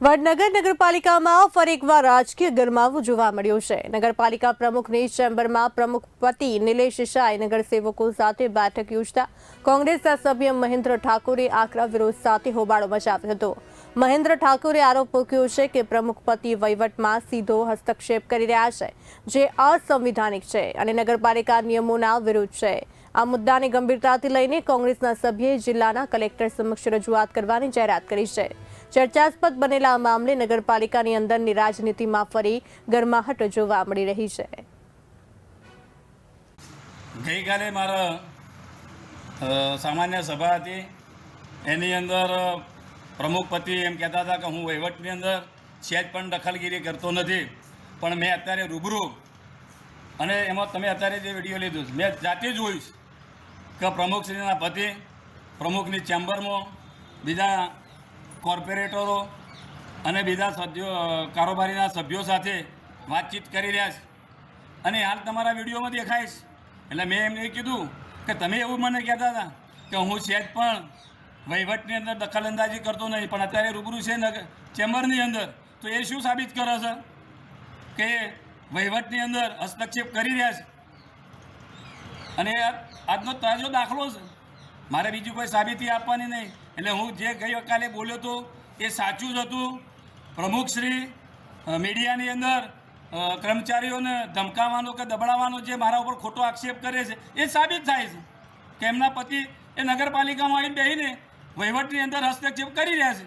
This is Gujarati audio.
વડનગર નગરપાલિકામાં ફરી એકવાર રાજકીય ગરમાવો જોવા મળ્યો છે. નગરપાલિકા પ્રમુખની ચેમ્બરમાં પ્રમુખ પતિ નિલેશ શાહે નગરસેવકો સાથે બેઠક યોજતા કોંગ્રેસના સભ્ય મહેન્દ્ર ઠાકોરે આકરા વિરોધ સાથે હોબાળો મચાવ્યો હતો. મહેન્દ્ર ઠાકોરે આરોપ મૂક્યો છે કે પ્રમુખ પતિ વહીવટમાં સીધો હસ્તક્ષેપ કરી રહ્યા છે, જે અસંવિધાનિક છે અને નગરપાલિકા નિયમોના વિરુદ્ધ છે. આ મુદ્દાને ગંભીરતાથી લઈને કોંગ્રેસના સભ્યે જિલ્લાના કલેક્ટર સમક્ષ રજૂઆત કરવાની જાહેરાત કરી છે. ચર્ચાસ્પદ બનેલા આ મામલે નગરપાલિકાની અંદરની રાજનીતિમાં ફરી ગરમાહટ જોવા મળી રહી છે. ગઈકાલે મારા સામાન્ય સભા હતી. એની અંદર પ્રમુખપતિ એમ કહેતા હતા કે હું વહીવટની અંદર સહેજ પણ દખલગીરી કરતો નથી, પણ મેં અત્યારે રૂબરૂ, અને એમાં તમે અત્યારે જે વીડિયો લીધું મેં જાતે જોઈશ કે પ્રમુખશ્રીના પતિ, પ્રમુખની ચેમ્બરમાં, બીજા કોર્પોરેટરો અને બીજા સભ્યો, કારોબારીના સભ્યો સાથે વાતચીત કરી રહ્યા છે. અને હાલ તમારા વિડીયોમાં દેખાય છે. એટલે મેં એમને કીધું કે તમે એવું મને કહેતા હતા કે હું સહેજ પણ વહીવટની અંદર દખલઅંદાજી કરતો નહીં, પણ અત્યારે રૂબરૂ છે નગર, ચેમ્બરની અંદર. તો એ શું સાબિત કરે છે? કે વહીવટની અંદર હસ્તક્ષેપ કરી રહ્યા છે. અને આજનો તાજો દાખલો છે. મારે બીજું કોઈ સાબિતી આપવાની નહીં. એટલે હું જે ગઈકાલે બોલ્યો હતો એ સાચું જ હતું. પ્રમુખશ્રી મીડિયાની અંદર કર્મચારીઓને ધમકાવવાનો કે દબડાવવાનો જે મારા ઉપર ખોટો આક્ષેપ કરે છે, એ સાબિત થાય છે. કે એમના પતિ એ નગરપાલિકામાં આવીને બેસીને વહીવટની અંદર હસ્તક્ષેપ કરી રહ્યા છે.